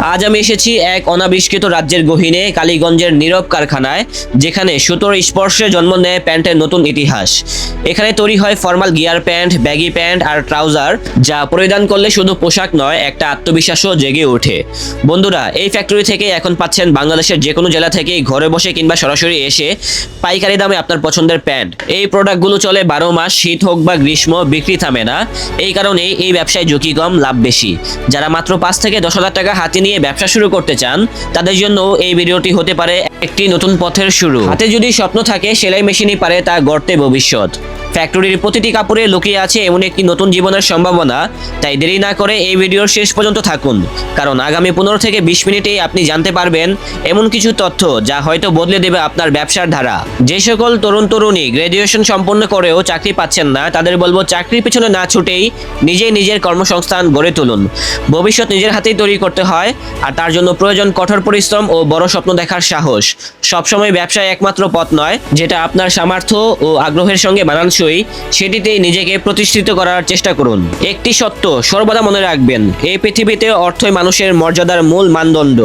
আজ আমি এসেছি এক অনাবিষ্কৃত রাজ্যের গহীনে, কালীগঞ্জের নীরব কারখানায়, যেখানে সুতোর স্পর্শে জন্ম নেয় প্যান্টের নতুন ইতিহাস। এখানে তৈরি হয় formal gear pant, baggy pant আর ট্রাউজার, যা পরিধান করলে শুধু পোশাক নয়, একটা আত্মবিশ্বাসও জেগে ওঠে। বন্ধুরা, এই ফ্যাক্টরি থেকে এখন পাচ্ছেন বাংলাদেশের যে কোনো জেলা থেকেই ঘরে বসে কিংবা সরাসরি এসে পাইকারি দামে আপনার পছন্দের প্যান্ট। এই প্রোডাক্টগুলো চলে বারো মাস, শীত হোক বা গ্রীষ্ম, বিক্রি থামে না। এই কারণে এই ব্যবসায় ঝুঁকি কম, লাভ বেশি। যারা মাত্র পাঁচ থেকে দশ হাজার টাকা হাতে নিয়ে ব্যবসা শুরু করতে চান, তাদের জন্য এই ভিডিওটি হতে পারে একটি নতুন পথের শুরু। হাতে যদি স্বপ্ন থাকে, সেলাই মেশিনই পারে তা গড়তে ভবিষ্যৎ। ফ্যাক্টরির প্রতিটি কাপড়ে লুকিয়ে আছে এমন একটি নতুন জীবনের সম্ভাবনা, তাই দেরি না করে এই ভিডিওর শেষ পর্যন্ত থাকুন, কারণ আগামী পনেরো থেকে বিশ মিনিটেই আপনি জানতে পারবেন এমন কিছু তথ্য যা হয়তো বদলে দেবে আপনার ব্যবসার ধারা। যে সকল তরুণ তরুণী গ্র্যাজুয়েশন সম্পন্ন করেও চাকরি পাচ্ছেন না, তাদের বলব চাকরির পেছনে না ছুটেই নিজেই নিজের কর্মসংস্থান গড়ে তুলুন। ভবিষ্যৎ নিজের হাতেই তৈরি করতে হয় আর তার জন্য প্রয়োজন কঠোর পরিশ্রম ও বড় স্বপ্ন দেখার সাহস। সবসময় ব্যবসায় একমাত্র পথ নয়, যেটা আপনার সামর্থ্য ও আগ্রহের সঙ্গে মানানসই, সেটিতেই নিজেকে প্রতিষ্ঠিত করার চেষ্টা করুন। একটি সত্য সর্বদা মনে রাখবেন, এই পৃথিবীতে অর্থই মানুষের মর্যাদার মূল মানদণ্ড।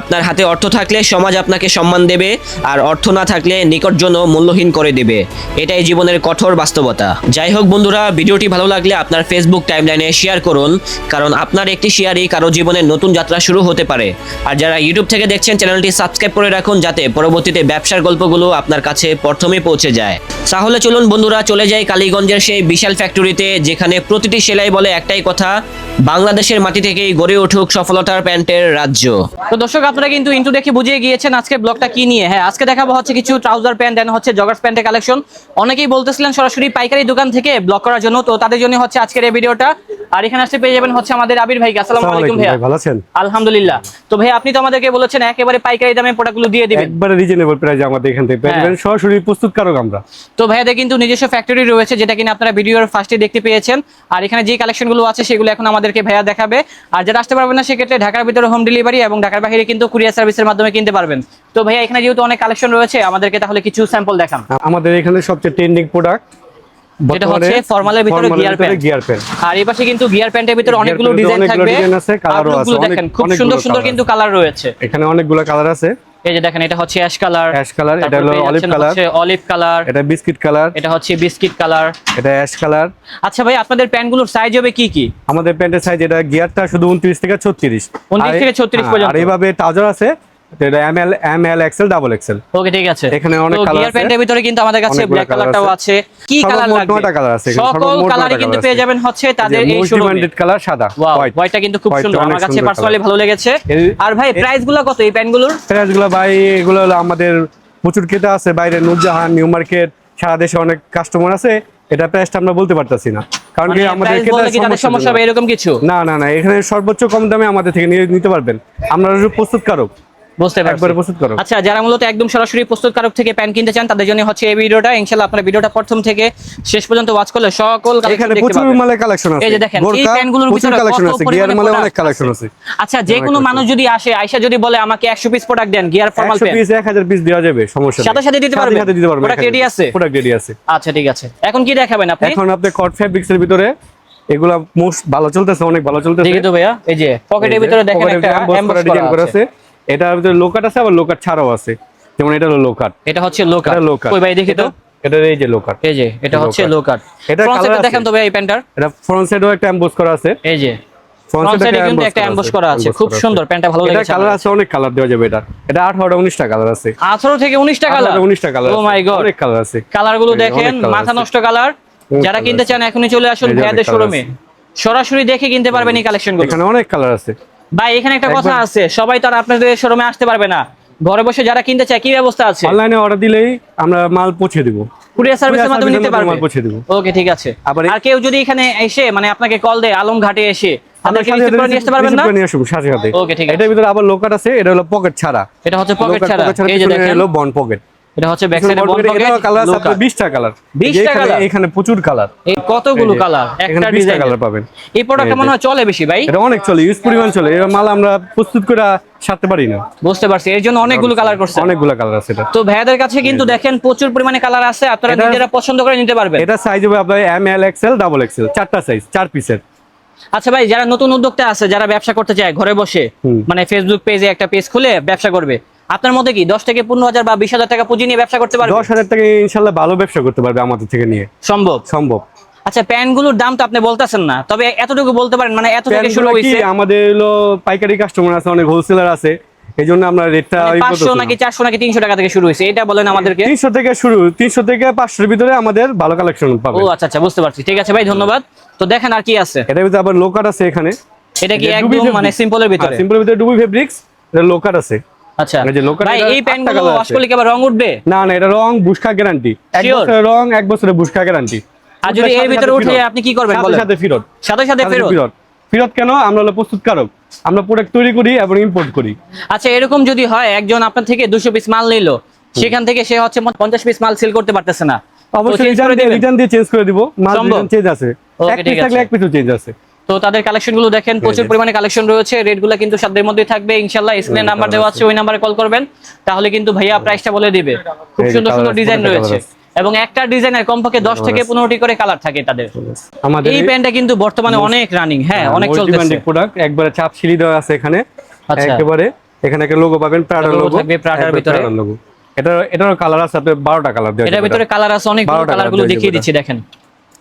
আপনার হাতে অর্থ থাকলে সমাজ আপনাকে সম্মান দেবে, আর অর্থ না থাকলে নিকটজন মূল্যহীন করে দেবে। এটাই জীবনের কঠোর বাস্তবতা। যাই হোক বন্ধুরা, ভিডিওটি ভালো লাগলে আপনার ফেসবুক টাইমলাইনে শেয়ার করুন, কারণ আপনার একটি শেয়ারই কারও জীবনের নতুন যাত্রা শুরু হতে পারে। আর যারা ইউটিউব থেকে দেখছেন, চ্যানেলটি সাবস্ক্রাইব করে রাখুন যাতে পরবর্তীতে ব্যবসার গল্পগুলো আপনার কাছে প্রথমে পৌঁছে যায়। তাহলে চলুন বন্ধুরা, চলে যাই কালীগঞ্জের সেই বিশাল ফ্যাক্টরিতে যেখানে প্রতিটি সেলাই বলে একটাই কথা, বাংলাদেশের মাটি থেকেই গড়ে উঠুক সফলতার প্যান্টের রাজ্য। তো দর্শক, আপনারা কিন্তু ইন্টু দেখে বুঝিয়ে গিয়েছেন আজকে ব্লগটা কি নিয়ে। হ্যাঁ আজকে দেখাবো হচ্ছে কিছু ট্রাউজার প্যান্ট দেন হচ্ছে জগার্স প্যান্টের কালেকশন অনেকেই বলতেছিলেন সরাসরি পাইকারি দোকান থেকে ব্লগ করার জন্য, তো তাদের জন্য হচ্ছে আজকের এই ভিডিওটা আর এখানে আসতে পেয়ে যাবেন হচ্ছে আমাদের আবির ভাইকে। আসসালামু আলাইকুম ভাইয়া। ভাই, ভালো আছেন? আলহামদুলিল্লাহ। তো ভাই আপনি তো আমাদেরকে বলেছেন একেবারে পাইকারি দামে প্রোডাক্টগুলো দিয়ে দিবেন। একবারে রিজনেবল প্রাইস আমাদের এখান থেকে পেয়ে হ্যাঁ। যাবেন। সরাসরি প্রস্তুতকারক আমরা। তো ভাইয়াদের কিন্তু নিজস্ব ফ্যাক্টরি রয়েছে যেটা কিনা আপনারা ভিডিওর ফার্স্টে দেখতে পেয়েছেন। আর এখানে যে কালেকশনগুলো আছে সেগুলো এখন আমাদেরকে ভাইয়া দেখাবে। আর যারা আসতে পারবেন না সেক্ষেত্রে ঢাকার ভিতরে হোম ডেলিভারি এবং ঢাকার বাইরে কিন্তু কুরিয়ার সার্ভিসের মাধ্যমে কিনতে পারবেন। তো ভাইয়া এখানে যেহেতু অনেক কালেকশন রয়েছে আমাদেরকে তাহলে কিছু স্যাম্পল দেখান। আমাদের এখানে সবচেয়ে ট্রেন্ডিং প্রোডাক্ট যেটা হচ্ছে ফর্মালের ভিতরে গিয়ার প্যান্ট গিয়ার প্যান্ট আর এই পাশে কিন্তু গিয়ার প্যান্টের ভিতরে অনেকগুলো ডিজাইন থাকবে। আছে, colour ও আর আছে, অনেক- দেখেন খুব সুন্দর সুন্দর কিন্তু কালার রয়েছে। এখানে অনেকগুলো কালার আছে। এই যে দেখেন এটা হচ্ছে অ্যাশ কালার অ্যাশ কালার এটা হলো অলিভ কালার অলিভ কালার এটা বিস্কিট কালার এটা হচ্ছে বিস্কিট কালার এটা অ্যাশ কালার আচ্ছা ভাই আপনাদের প্যান্টগুলোর সাইজ হবে কি কি? আমাদের প্যান্টের সাইজ এটা গিয়ারটা শুধু 29 থেকে 36 29 থেকে 36 হ্যাঁ, পর্যন্ত। আর এইভাবে ট্রাউজার আছে। এটা M L M L XL double XL okay ঠিক আছে। এখানে অনেক তো আছে। প্যান্টের ভিতরে কিন্তু আমাদের কাছে ব্ল্যাক কালারটাও আছে। আছে। কি কালার লাগবে নয়টা colour আছে এখানে, সকল কালারই কিন্তু পেয়ে যাবেন হচ্ছে তাদের এই শোরুমে ডিমান্ডেড কালার সাদা। হোয়াইট হোয়াইটটা কিন্তু খুব সুন্দর। আমার কাছে পার্সোনালি ভালো লেগেছে। আর ভাই কত এই প্যান্টগুলোর প্রাইসগুলো ভাই এগুলো হলো আমাদের প্রচুর ক্রেতা আছে। বাইরে নূরজাহান নিউ মার্কেট সারা দেশে অনেক কাস্টমার আছে। এটা প্রাইসটা আমরা বলতে পারতাছি না। কারণ কি মানে আমাদের ক্রেতার সমস্যা হবে এরকম কিছু? না না না এখানে সর্বোচ্চ কম দামে আমাদের থেকে নিয়ে নিতে পারবেন। আমরা প্রস্তুতকারক বুঝতে প্রস্তুত করো। আচ্ছা যারা মূলত একদম সরাসরি প্রস্তুতকারক থেকে প্যান্ট কিনতে চান তাদের জন্য হচ্ছে এই ভিডিওটা। ইনশাআল্লাহ আপনারা ভিডিওটা প্রথম থেকে শেষ পর্যন্ত ওয়াচ করলে সকল প্রচুর মালে কালেকশন আছে এই যে দেখেন এই প্রচুর ভিতরে কালেকশন আছে। গিয়ার মালে অনেক কালেকশন আছে। আচ্ছা যে কোনো মানুষ যদি আসে যদি বলে আমাকে 100 পিস প্রোডাক্ট দেন গিয়ার ফর্মাল 100 পিস 1000 পিস দেওয়া যাবে সমস্যা সাথে সাথে দিতে? সাথে দিতে Product ready আছে? প্রোডাক্ট রেডি আছে। আচ্ছা ঠিক আছে। এখন কি দেখাবেন আপনি? এখন আপনি কট ফেব্রিক্স এর ভিতরে এগুলা মোস্ট ভালো চলতেছে অনেক ভালো চলতেছে। দেখি তো ভাইয়া এই যে পকেটের ভিতরে দেখেন একটা emboss করা ডিজাইন আছে। এটার ভিতরে লোকাট আছে আবার লোকাট ছাড়াও আছে। যেমন এটা হলো লোকাট এটা হচ্ছে লো কাট এটা লোকাট কই ভাই দেখি তো। এটা এই যে লোকাট এই যে এটা হচ্ছে low লো কাট ফ্রন্ট সাইডে দেখেন তো ভাই এই প্যান্টার এটা ফ্রন্ট সাইডেও একটা এমবোস করা আছে। এই যে। ফ্রন্ট ফ্রন্ট সাইডে কিন্তু একটা এমবস করা আছে। খুব সুন্দর প্যান্টটা ভালো এটা কালার আছে অনেক কালার দেওয়া যাবে এটা। এটা 18 19টা কালার আছে। 18 থেকে 19 টাকা কালার 19টা কালার ও মাই গড অনেক কালার আছে। দেখেন মাথা নষ্ট কালার যারা কিনতে চান এখনই চলে আসুন ভাইয়াদের শোরুমে সরাসরি দেখে কিনতে পারবেন এই কালেকশনগুলো এখানে অনেক কালার আছে। ভাই এখানে একটা কথা আছে সবাই তো আর আপনাদের শোরুমে আসতে পারবে না। ঘরে বসে যারা কিনতে চায় কি ব্যবস্থা আছে? অনলাইনে অর্ডার দিলেই আমরা মাল পৌঁছে দিব। কুরিয়ার সার্ভিসের মাধ্যমে নিতে পারবে? মাল পৌঁছে দিব। ওকে ঠিক আছে। আর কেউ যদি এখানে এসে মানে আপনাকে কল দেয় আলম ঘাটে এসে আপনাকে রিসিভ করে নিয়ে আসতে পারবেন না? নিয়ে আসুন সাথে সাথে। Okay, ঠিক আছে। এটার ভিতরে আবার লোকাট আছে এটা হলো পকেট ছাড়া। এটা হচ্ছে পকেট ছাড়া। এই যে দেখেন। হলো বন পকেট এটা হচ্ছে ব্যাক সাইডে বন পকেট কালার আছে আপনার 20টা কালার 20টা colour? এখানে প্রচুর কালার এই কতগুলো কালার একটা ডিজাইন কালার পাবেন। এই মনে হয় চলে বেশি ভাই? এটা অনেক চলে ইউজ পরিমাণ চলে। এর মাল আমরা প্রস্তুত করে সারতে পারি না। বুঝতে পারছি এর জন্য অনেকগুলো কালার করছে। অনেকগুলো কালার আছে এটা। তো ভাইয়াদের কাছে কিন্তু দেখেন প্রচুর পরিমাণে কালার আছে আপনারা নিজেরা পছন্দ করে নিতে পারবেন। এটা সাইজ হবে আপনার M L XL double XL চারটা সাইজ চার পিসের আচ্ছা ভাই যারা নতুন উদ্যোক্তা আছে যারা ব্যবসা করতে চায় ঘরে বসে মানে ফেসবুক পেজে একটা পেজ খুলে ব্যবসা করবে আপনার মধ্যে কি দশ থেকে পনেরো হাজার বা বিশ হাজার টাকা পুঁজি নিয়ে ব্যবসা করতে পারবে? দশ হাজার টাকা ইনশাল্লাহ ভালো ব্যবসা করতে পারবে আমাদের থেকে নিয়ে। সম্ভব? সম্ভব। আচ্ছা প্যান্টগুলোর দাম তো আপনি বলতেছেন না তবে এতটুকু বলতে পারেন মানে এত থেকে শুরু হয়েছে? আমাদের হলো পাইকারি কাস্টমার আছে অনেক হোলসেলার আছে এই জন্য আমরা রেটটা মানে পাঁচশো নাকি চারশো নাকি তিনশো টাকা থেকে শুরু হয়েছে এটা বলেন আমাদেরকে। তিনশো থেকে শুরু তিনশো থেকে পাঁচশোর ভিতরে আমাদের ভালো কালেকশন পাবে। ও আচ্ছা আচ্ছা বুঝতে পারছি। ঠিক আছে ভাই ধন্যবাদ। তো দেখেন আর কি আছে। এটার ভিতরে আবার লোকাট আছে এখানে। এটা কি এটা একদম মানে। সিম্পলের ভিতরে? হ্যাঁ, সিম্পলের ভিতরে ডুবি ফেব্রিক্স এটা লোকাট আছে। আচ্ছা। এই যে local ভাই এই প্যান্টগুলো ওয়াশ করলে কি আবার রং উঠবে? না না এটা রং বুসকা গ্যারান্টি এক বছরের রং এক বছরের বুসকা গ্যারান্টি আর যদি এর ভিতরে উঠে আপনি কি করবেন বলেন? সাথে ফেরত। সাথে সাথে সাথে ফেরত? ফেরত। ফেরত কেন? আমরা হলো প্রস্তুতকারক। আমরা প্রোডাক্ট তৈরি করি এবং ইম্পোর্ট করি। আচ্ছা এরকম যদি হয় একজন আপনার থেকে দুশো পিস মাল নিলো সেখান থেকে সে হচ্ছে পঞ্চাশ পিস মাল সেল করতে পারতেছে না। অবশ্যই রিটার্ন দিয়ে চেঞ্জ করে দিব। মাল চেঞ্জ আছে। এক ঠিক পিস থাকলে এক পিসও চেঞ্জ আছে। তো তাদের কালেকশনগুলো দেখেন প্রচুর পরিমাণে কালেকশন রয়েছে। রেটগুলো কিন্তু সাধ্যের মধ্যে থাকবে ইনশাল্লাহ। স্ক্রিনে নাম্বার দেওয়া আছে। আছে ওই নাম্বারে কল করবেন। তাহলে কিন্তু ভাইয়া প্রাইসটা বলে দিবে। খুব সুন্দর সুন্দর ডিজাইন রয়েছে। এবং একটা ডিজাইনের কমপক্ষে দশ থেকে পনেরোটি করে কালার থাকে তাদের। আমাদের এই প্যান্টটা কিন্তু বর্তমানে অনেক রানিং হ্যাঁ অনেক চলতেছে। প্রোডাক্ট একবারে চাপ সিলি দেওয়া আছে এখানে। আচ্ছা। একেবারে এখানে একটা লোগো পাবেন প্রাডার লোগো থাকবে Prada র ভিতরে। এটা এটারও কালার আছে আপনার 12টা কালার দেওয়া এটার যাবে ভিতরে কালার আছে অনেক 12টা কালার দেখিয়ে দিচ্ছি দেখেন।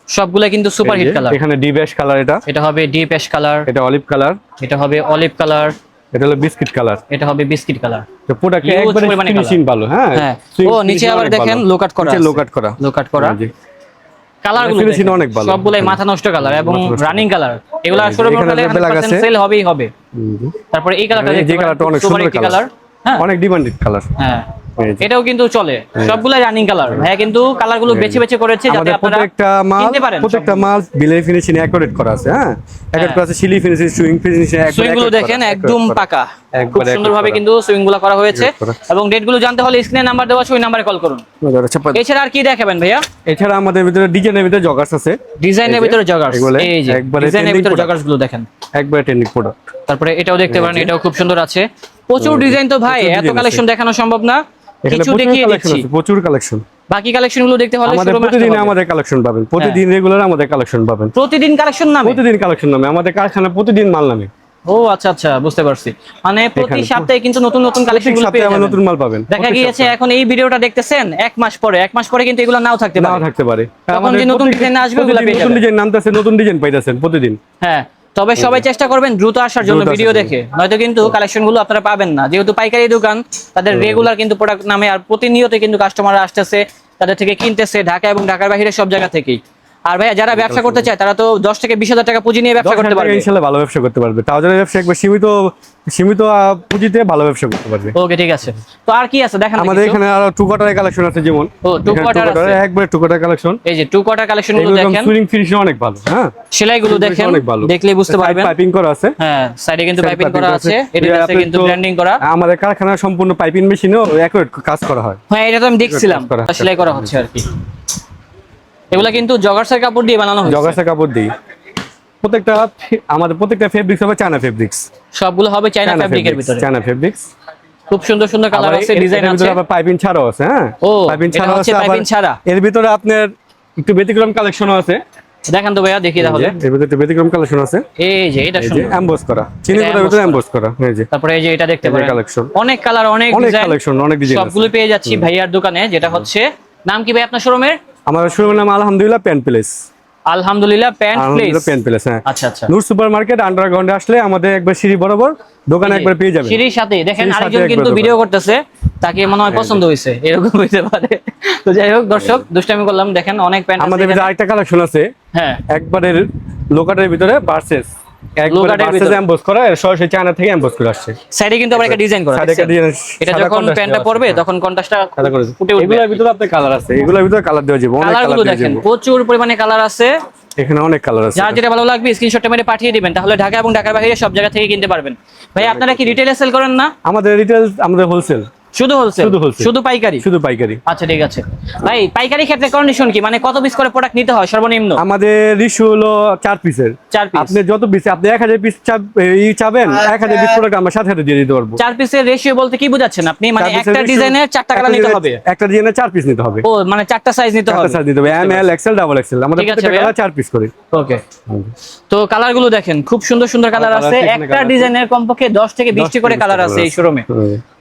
সবগুলা কিন্তু সুপার হিট কালার। এখানে ডিবেশ কালার এটা। এটা হবে ডিপ অ্যাশ কালার এটা অলিভ কালার এটা হবে অলিভ কালার এটা হলো বিস্কিট কালার এটা হবে বিস্কিট কালার তো প্রোডাক্ট একবারে ফিনিশিং ভালো হ্যাঁ? হ্যাঁ। ও, নিচে আবার দেখেন low করা আছে। low করা। লো কাট করা। এই যে। কালারগুলো finishing অনেক ভালো। সবগুলাই মাথা নষ্ট কালার এবং রানিং কালার এগুলো আসলে একটা সেল হবেই হবে। তারপরে এই কালারটা যে কালারটা অনেক সুন্দর কালার হ্যাঁ। অনেক ডিমান্ডেড কালার হ্যাঁ। এটাও কিন্তু চলে। সবগুলাই রানিং কালার হ্যাঁ কিন্তু কালারগুলো বেছে বেছে করেছে যাতে আপনারা প্রত্যেকটা মাল কিনতে পারেন প্রত্যেকটা মাল বিলের ফিনিশিং অ্যাকুরেট করা আছে হ্যাঁ? অ্যাকুরেট করা আছে সিলি ফিনিশিং সুইং ফিনিশিং সুইংগুলো দেখেন একদম পাকা। খুব একবারে সুন্দর ভাবে কিন্তু সুইংগুলো করা হয়েছে। এবং ডেটগুলো জানতে হলে স্ক্রিনে নাম্বার দেওয়া আছে ওই নাম্বারে কল করুন। এছাড়া আর কি দেখাবেন ভাইয়া? এছাড়া আমাদের ভিতরে ডিজাইনের ভিতরে জগার্স আছে। ডিজাইনের ভিতরে জগার্স এই যে ডিজাইনের ভিতরে। জগার্সগুলো দেখেন। একবারে টেকনিক প্রোডাক্ট তারপরে এটাও দেখতে পারেন এটাও খুব সুন্দর আছে। প্রচুর ডিজাইন তো ভাই এত কালেকশন দেখানো সম্ভব না। কিছু দেখিয়ে দিচ্ছি। প্রচুর কালেকশন বাকি কালেকশনগুলো দেখতে হলে আমাদের আসতে প্রতিদিন আমাদের কালেকশন পাবেন। প্রতিদিন রেগুলার আমাদের কালেকশন পাবেন। প্রতিদিন কালেকশন নামে? প্রতিদিন কালেকশন নামে। আমাদের কারখানা প্রতিদিন মাল নামে। ও আচ্ছা আচ্ছা বুঝতে পারছি। মানে প্রতি সপ্তাহে কিন্তু নতুন নতুন কালেকশনগুলো পেয়ে যাবেন। নতুন মাল পাবেন। দেখা গিয়েছে এখন এই ভিডিওটা দেখতেছেন এক মাস পরে। এক মাস পরে কিন্তু এগুলো নাও থাকতে নাও থাকতে পারে। তখন যে নতুন ডিজাইন আসবে, ওগুলো পেয়ে নতুন ডিজাইন নামতেছে নতুন ডিজাইন পাইতেছেন প্রতিদিন। হ্যাঁ। তবে সবাই চেষ্টা করবেন দ্রুত আসার জন্য ভিডিও দেখে। নয়তো কিন্তু কালেকশনগুলো আপনারা পাবেন না। যেহেতু পাইকারি দোকান তাদের রেগুলার কিন্তু প্রোডাক্ট নামে আর প্রতিনিয়ত কিন্তু কাস্টমার আসতেছে তাদের থেকে কিনতেছে ঢাকা এবং ঢাকার বাইরে সব জায়গা থেকেই। আর ভাইয়া যারা ব্যবসা করতে চায় তারা তো দশ থেকে বিশ হাজার টাকা পুঁজি নিয়ে ব্যবসা করতে পারবে। ইনশাল্লাহ ভালো ব্যবসা করতে পারবে। তাও যারা ব্যবসা একবার সীমিত সীমিত পুঁজিতে ভালো ব্যবসা করতে পারবে। ওকে ঠিক আছে। তো আর কি আছে? দেখেন আমাদের এখানে আরও টু কোয়ার্টার কালেকশন আছে যেমন। ও, two quarter, আছে। একবারে টু কোয়ার্টার কালেকশন এই যে টু কোয়ার্টার কালেকশনগুলো দেখেন। সুইং ফিনিশিং অনেক ভালো হ্যাঁ? সেলাই গুলো দেখেন অনেক ভালো। দেখলে বুঝতে পারবেন। পাইপিং করা আছে। হ্যাঁ সাইডে কিন্তু পাইপিং করা আছে। এটা আছে কিন্তু ব্র্যান্ডিং করা। আমাদের কারখানার সম্পূর্ণ পাইপিং মেশিনেও অ্যাকুরেট কাজ করা হয়। হ্যাঁ এটা তো আমি দেখছিলাম। সেলাই করা হচ্ছে আর কি। এগুলা কিন্তু জগার্সের কাপড় দিয়ে বানানো হচ্ছে জগাসা কাপড় দিয়ে। প্রত্যেকটা আমাদের প্রত্যেকটা ফেব্রিক্স হবে চায়না ফেব্রিক্স সবগুলো হবে চাইনা ফ্যাব্রিকের ভিতরে। চায়না ফেব্রিক্স খুব সুন্দর সুন্দর কালার আছে ডিজাইন আছে। আবার পাইপিং ছাড়াও আছে হ্যাঁ? ও, পাইপিং ছাড়াও আছে piping ছাড়া। এর ভিতরে আপনার একটু ব্যতিক্রম কালেকশনও আছে। দেখেন তো ভাইয়া দেখি তাহলে। এর ভিতরে একটু ব্যতিক্রম কালেকশন আছে। এই যে এটা সুন্দর। এমবোস করা। চিনি emboss ভিতরে করা। এমবোস করা। এই যে তারপরে এই যে এটা দেখতে পারেন। collection। অনেক কালার অনেক ডিজাইন অনেক কালেকশন অনেক ডিজাইন সবগুলো পেয়ে যাচ্ছি ভাইয়ার দোকানে যেটা হচ্ছে নাম কি ভাই আপনার শোরুমের আমার শুরুর নাম আলহামদুলিল্লাহ প্যান প্লেস আলহামদুলিল্লাহ প্যান্ট প্লেস আলহামদুলিল্লাহ প্যান প্লেস হ্যাঁ। আচ্ছা আচ্ছা। নূর সুপার মার্কেট আন্ডারগ্রাউন্ডে আসলে আমাদের একবার সিঁড়ি বরাবর দোকানে একবার পেয়ে যাবেন। সিঁড়ির সাথে দেখেন আরেকজন কিন্তু ভিডিও করতেছে তাকে মনে হয় পছন্দ হয়েছে এরকম হইতে পারে। তো যাই হোক দর্শক দুষ্টামি করলাম দেখেন অনেক প্যান্ট আমাদের আরেকটা কালেকশন আছে। হ্যাঁ। একবারে লোকাটের ভিতরে ভার্সেস যাবে প্রচুর পরিমাণে কালার আছে। এখানে অনেক কালার আছে। যার যেটা ভালো লাগবে স্ক্রিনশটটা মেরে পাঠিয়ে দিবেন তাহলে ঢাকা এবং ঢাকার বাইরে সব জায়গা থেকে কিনতে পারবেন। ভাই আপনারা কি রিটেলে সেল করেন না? আমাদের রিটেল আমাদের হোলসেল শুধু হোলসেল শুধু wholesale। শুধু পাইকারি? শুধু পাইকারি। আচ্ছা ঠিক আছে। ভাই পাইকারি ক্ষেত্রে কন্ডিশন কি? মানে কত পিস করে প্রোডাক্ট নিতে হয় সর্বনিম্ন? আমাদের ইস্যু হলো চার পিসের চার পিস আপনি যত পিস আপনি এক হাজার পিস ই চাবেন এক হাজার পিস প্রোডাক্ট আমরা সাথে সাথে দিয়ে দিতে পারব। চার পিসের রেশিও বলতে কি বোঝাচ্ছেন আপনি? মানে একটা ডিজাইনের চারটা কালার নিতে হবে। একটা ডিজাইনের চার পিস নিতে হবে। ও মানে চারটা সাইজ নিতে হবে। সাইজ দিতে হবে। M L XL double XL আমাদের প্রত্যেকটা ভাইয়া। কালার চার পিস করে। ওকে তো কালারগুলো দেখেন খুব সুন্দর সুন্দর কালার আছে। একটা ডিজাইনের কমপক্ষে দশ থেকে বিশটি করে কালার আছে এই শোরুমে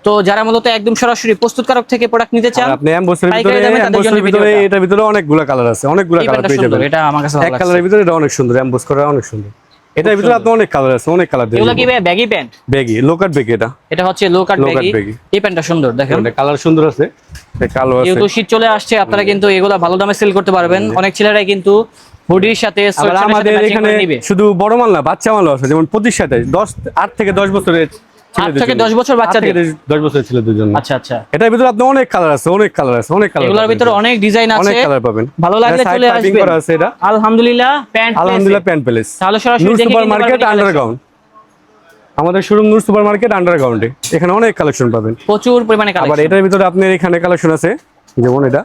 তো যারা মূলত একদম সরাসরি প্রস্তুতকারক থেকে প্রোডাক্ট নিতে চান আপনি পাইকারি ভিতরে তাদের ভিতরে। এটার ভিতরে অনেকগুলো কালার আছে অনেকগুলো কালার পেয়ে যাবেন। এটা আমার কাছে এক ভালো লাগছে। কালারের ভিতরে এটা অনেক সুন্দর এমবস করা অনেক সুন্দর। এটার ভিতরে আপনার অনেক কালার আছে অনেক কালার দিয়ে এগুলো কি baggy pant baggy low cut baggy এটা। এটা হচ্ছে লো কাট ব্যাগি এই প্যান্টটা সুন্দর দেখেন। এটা কালার সুন্দর আছে এটা কালো আছে। যেহেতু শীত চলে আসছে আপনারা কিন্তু এগুলা ভালো দামে সেল করতে পারবেন। অনেক ছেলেরাই কিন্তু হুডির সাথে আমাদের এখানে শুধু বড় মাল না বাচ্চা মালও আছে যেমন পঁচিশ সাথে দশ আট থেকে দশ বছরের ছেলেদের থেকে 10 বছর বাচ্চাদের? থেকে দশ বছরের ছেলেদের জন্য। আচ্ছা আচ্ছা। এটার ভিতরে আপনার অনেক কালার আছে অনেক কালার আছে অনেক কালার এগুলোর ভিতরে অনেক ডিজাইন আছে। অনেক কালার পাবেন। ভালো লাগলে চলে আসবেন। করা আছে এটা। আলহামদুলিল্লাহ প্যান্ট আলহামদুলিল্লাহ প্যান্ট প্যালেস তাহলে সরাসরি দেখে সুপার মার্কেট আন্ডারগ্রাউন্ড আমাদের শোরুম নূর সুপার মার্কেট আন্ডারগ্রাউন্ডে এখানে অনেক কালেকশন পাবেন। প্রচুর পরিমাণে আবার এটার ভিতরে আপনার এখানে কালেকশন আছে। যেমন এটা।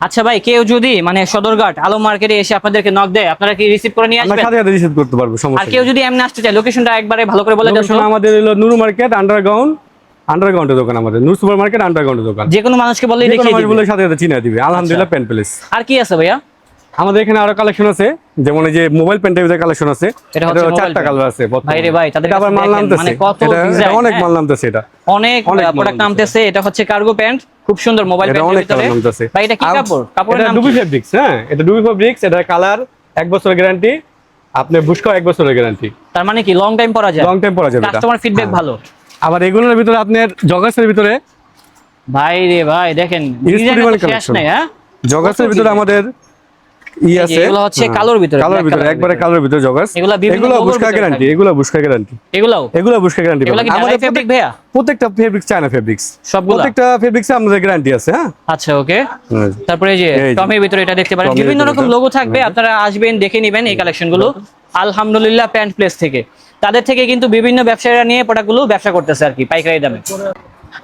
আচ্ছা ভাই কেউ যদি মানে সদরঘাট আলো মার্কেটে এসে আপনাদেরকে নক দেয় আপনারা কি রিসিভ করে নিয়ে আসবেন? সাথে সাথে রিসিভ করতে পারব সমস্যা আর কেউ যদি এমনি আসতে চায় লোকেশনটা একবারে ভালো করে বলে দেন আমাদের হলো নুরু মার্কেট আন্ডারগ্রাউন্ড আন্ডারগ্রাউন্ডের দোকান আমাদের। নুরু সুপার মার্কেট আন্ডারগ্রাউন্ডের দোকান। যে কোনো মানুষকে বললেই দেখিয়ে দিবে। সাথে সাথে চিনে দিবে। আলহামদুলিল্লাহ পেন প্লেস আর কি আছে ভাইয়া? আমাদের এখানে আরও কালেকশন আছে যেমন এই যে মোবাইল প্যান্টের ভিতরে কালেকশন আছে এটা হচ্ছে চারটা কালার আছে ভাই রে ভাই, তাদের আবার মাল নামতেছে। মানে কত অনেক হ্যাঁ? মাল নামতেছে এটা। অনেক প্রোডাক্ট নামতেছে। এটা হচ্ছে কার্গো প্যান্ট খুব সুন্দর মোবাইল অনেক কালার নামতেছে। ভাই এটা কি কাপড়? কাপড়ের নাম ডুবি ফেব্রিক্স হ্যাঁ এটা ডুবি ফেব্রিক্স এটা কালার এক বছরের গ্যারান্টি আপনি বুশকাও এক বছরের গ্যারান্টি তার মানে কি লং টাইম পরা যায়? লং টাইম পরা যাবে। Customer feedback. ভালো। আবার এগুলোর ভিতরে আপনার জগাসের ভিতরে ভাই রে ভাই দেখেন ডিজাইন শেষ নাই হ্যাঁ? জগাসের ভিতরে আমাদের ই আছে? এগুলো হচ্ছে হ্যাঁ। কালোর ভিতরে, কালোর ভিতরে একবারে ভিতরে। কালোর ভিতরে জগাস। এগুলা বিভিন্ন এগুলো বুশকা ভিতরে গ্যারান্টি এগুলো বুশকা গ্যারান্টি এগুলাও? এগুলো বুশকা গ্যারান্টি এগুলা কি ফেব্রিক ভাইয়া? প্রত্যেকটা ফেব্রিক্স চায়না ফেব্রিক্স সবগুলা? প্রত্যেকটা ফেব্রিক্সে আমাদের গ্যারান্টি আছে হ্যাঁ? আচ্ছা ওকে তারপরে এই যে টমের ভিতরে এটা দেখতে পারেন। বিভিন্ন রকম লোগো থাকবে আপনারা আসবেন দেখে নেবেন এই কালেকশনগুলো আলহামদুলিল্লাহ প্যান্ট প্লেস থেকে। তাদের থেকে কিন্তু বিভিন্ন ব্যবসায়ীরা নিয়ে প্রোডাক্টগুলো ব্যবসা করতেছে আর কি পাইকারি দামে।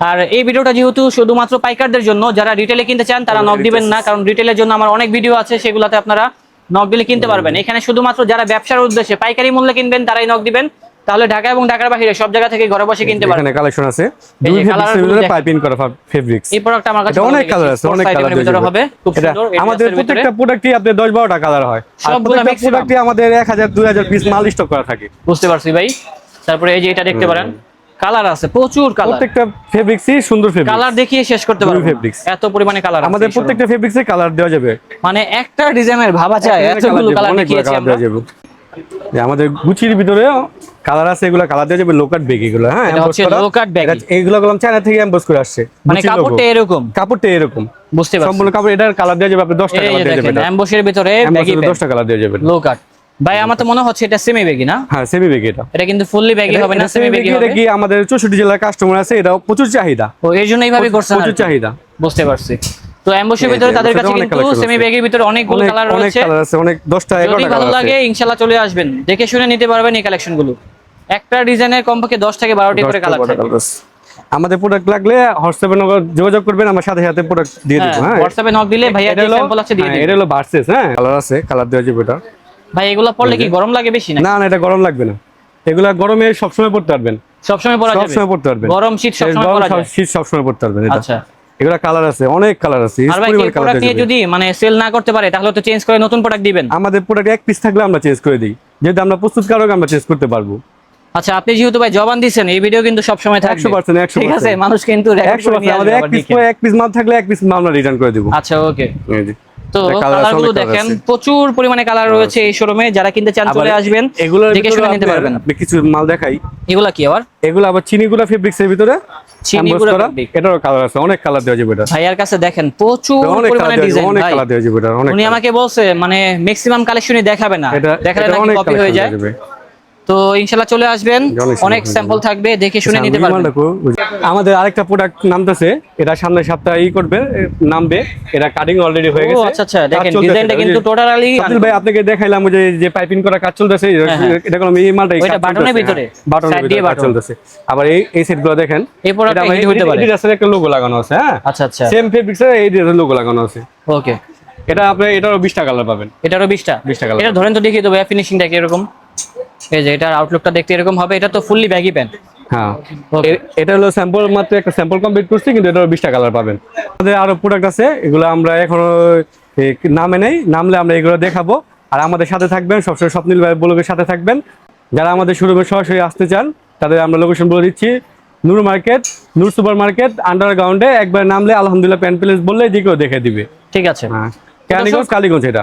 আর এই ভিডিওটা যেহেতু শুধুমাত্র পাইকারদের জন্য যারা রিটেলে কিনতে চান তারা নক দিবেন না কারণ রিটেলের জন্য আমার অনেক ভিডিও আছে সেগুলোতে আপনারা নক দিলে কিনতে পারবেন। এখানে শুধুমাত্র যারা ব্যবসার উদ্দেশ্যে পাইকারি মূল্যে কিনবেন তারাই নক দিবেন। তাহলে ঢাকা এবং ঢাকার বাইরে সব জায়গা থেকে ঘরে বসে কিনতে পারবেন। এখানে কালেকশন আছে। দুই ভিতরে পাইপিং করা ফেব্রিক্স এই প্রোডাক্ট আমার কাছে অনেক কালার আছে অনেক কালার ভিতরে হবে খুব সুন্দর আমাদের। প্রত্যেকটা প্রোডাক্টই আপনার 10 12টা কালার হয়। আর সবগুলো। প্রোডাক্টই আমাদের 1000 2000 পিস মাল স্টক করা থাকে। বুঝতে পারছি ভাই। তারপরে এই যে এটা দেখতে পারেন। কালার আছে প্রচুর কালার প্রত্যেকটা ফেব্রিক্সই সুন্দর ফেব্রিক্স কালার দেখিয়ে শেষ করতে পারব fabrics। এত পরিমাণে কালার আমাদের প্রত্যেকটা ফেব্রিক্সে কালার দেওয়া যাবে। মানে একটা ডিজাইনের ভাবা যায় এতগুলো কালার দেখিয়েছি আমরা। যে আমাদের গুচির ভিতরে কালার আছে এগুলো কালার দেওয়া যাবে লোকাট বেগ এগুলো হ্যাঁ হচ্ছে bag। এটা- এইগুলো গেলাম চায়না থেকে এমবোস করে আসছে। মানে কাপড়টা এরকম। কাপড়টা এরকম। বুঝতে পারছি। সম্পূর্ণ কাপড় এটার কালার দেওয়া যাবে আপনি 10টা এই কালার দেওয়া যাবে অ্যাম্বসের ভিতরে ব্যাগি 10টা কালার দেওয়া যাবে লো কাট ভাই আমার তো মনে হচ্ছে এটা সেমি ব্যাগি না? হ্যাঁ সেমি বেগ এটা। এটা কিন্তু ফুললি ব্যাগি হবে না? সেমি ব্যাগি হবে? কি আমাদের চৌষট্টি জেলার কাস্টমার আছে এটা প্রচুর চাহিদা। ও এই জন্য এইভাবে করছেন প্রচুর চাহিদা। বুঝতে পারছি। তো এই ভিতরে তাদের কাছে কিন্তু সেমি। ব্যাগের ভিতরে অনেকগুলো অনেক কালার অনেক কালার আছে অনেক 10টা যদি 11টা ভালো কালার লাগে আছে। ইনশাল্লাহ চলে আসবেন। দেখে শুনে নিতে পারবেন এই কালেকশনগুলো একটা ডিজাইনের কমপক্ষে দশ থেকে বারোটি করে কালার 12টা থাকে। আছে। আমাদের প্রোডাক্ট লাগলে হোয়াটসঅ্যাপে যোগাযোগ করবেন আমার সাথে সাথে প্রোডাক্ট দিয়ে দেবো হ্যাঁ। হোয়াটসঅ্যাপে নক দিলে ভাইয়া স্যাম্পল আছে দিয়ে হ্যাঁ, দিবেন। এটা হলো ভার্সেস হ্যাঁ। কালার আছে কালার দেওয়া যাবে এটা ভাই এগুলো পড়লে কি গরম লাগে বেশি না না এটা গরম লাগবে না। এগুলা গরমে সবসময় পড়তে পারবেন। সবসময় পরা যাবে? সবসময় পড়তে পারবেন। গরম শীত সবসময় গরম পরা সব- যায়? শীত সবসময় পড়তে পারবেন এটা। আচ্ছা। এগুলা কালার আছে অনেক কালার আছে আর ভাই এই প্রোডাক্ট নিয়ে যদি মানে সেল না করতে পারে তাহলে তো চেঞ্জ করে নতুন প্রোডাক্ট দিবেন। আমাদের প্রোডাক্ট এক পিস থাকলে আমরা চেঞ্জ করে দিই। যেহেতু আমরা প্রস্তুতকারক আমরা চেঞ্জ করতে পারব। আচ্ছা আপনি যেহেতু ভাই জবান দিচ্ছেন এই ভিডিও কিন্তু সবসময় থাকবে। 100%, 100% ঠিক আছে মানুষ কিন্তু record একশো করে পার্সেন্ট নিয়ে আমাদের এক পিস। এক পিস মাল থাকলে এক পিস মাল আমরা রিটার্ন করে দেবো। আচ্ছা ওকে এই যে। তো এটা colour আছে, কালারগুলো অনেক colour দেখেন প্রচুর পরিমাণে কালার রয়েছে এই শোরুমে যারা কিনতে চান চলে আসবেন এগুলো দেখে শুনে নিতে পারবেন। কিছু মাল দেখাই। এগুলা কি আবার? এগুলো আবার চিনিগুলা ফেব্রিক্সের ভিতরে। এটারও কালার আছে। অনেক কালার দেওয়া যাবে এটা। ভাইয়ার কাছে দেখেন প্রচুর অনেক পরিমাণে ডিজাইন অনেক কালার দেওয়া যাবে এটা অনেক উনি আমাকে বলছে মানে ম্যাক্সিমাম কালেকশনই দেখাবে না। দেখালে নাকি কপি হয়ে যায়। তো ইনশাল্লাহ চলে আসবেন। অনেক স্যাম্পল থাকবে দেখে শুনে নিতে পারবেন। আমাদের আরেকটা প্রোডাক্ট নামতেছে এটা সামনের সপ্তাহে ই করবে নামবে এটা কাটিং অলরেডি হয়ে গেছে। আচ্ছা আচ্ছা দেখেন ডিজাইনটা কিন্তু টোটালি আব্দুল ভাই আপনাকে দেখাইলাম ওই যে যে পাইপিং করা কাজ চলতেছে হ্যাঁ, হ্যাঁ। এটা কোনো এই মালটা ওইটা বাটনের ভিতরে? বাটনের দিয়ে ভিতরে কাজ। চলতেছে। আবার এই এই সেটগুলো দেখেন এই product টা হিট হতে পারে। এডিডাসের একটা লোগো লাগানো আছে হ্যাঁ? আচ্ছা আচ্ছা। সেম ফেব্রিক্স এর এডিডাসের লোগো লাগানো আছে। ওকে এটা আপনি এটারও 20 টাকা কালার পাবেন। এটারও বিশটা? 20 টাকা এটা ধরেন তো দেখিয়ে দেবো ফিনিশিংটা কি এরকম এই যে এটার আউটলুকটা দেখতে এরকম হবে এটা তো ফুললি ব্যাগি প্যান্ট হ্যাঁ। এটা হলো স্যাম্পল মাত্র একটা স্যাম্পল কমপ্লিট করছি কিন্তু এটারও 20 টাকা কালার পাবেন। আমাদের আরও প্রোডাক্ট আছে এগুলো আমরা এখনও নামে নেই নামলে আমরা এগুলো দেখাবো। আর আমাদের সাথে থাকবেন সবসময় স্বপ্নিল ভাই ব্লগের সাথে থাকবেন। যারা আমাদের শোরুমে সরাসরি আসতে চান তাদের আমরা লোকেশন বলে দিচ্ছি Noor market Noor super market আন্ডারগ্রাউন্ডে একবার নামলে আলহামদুলিল্লাহ প্যান প্লেস বললে কেউ দেখে দিবে। ঠিক আছে। হ্যাঁ। কালীগঞ্জ কালীগঞ্জ এটা।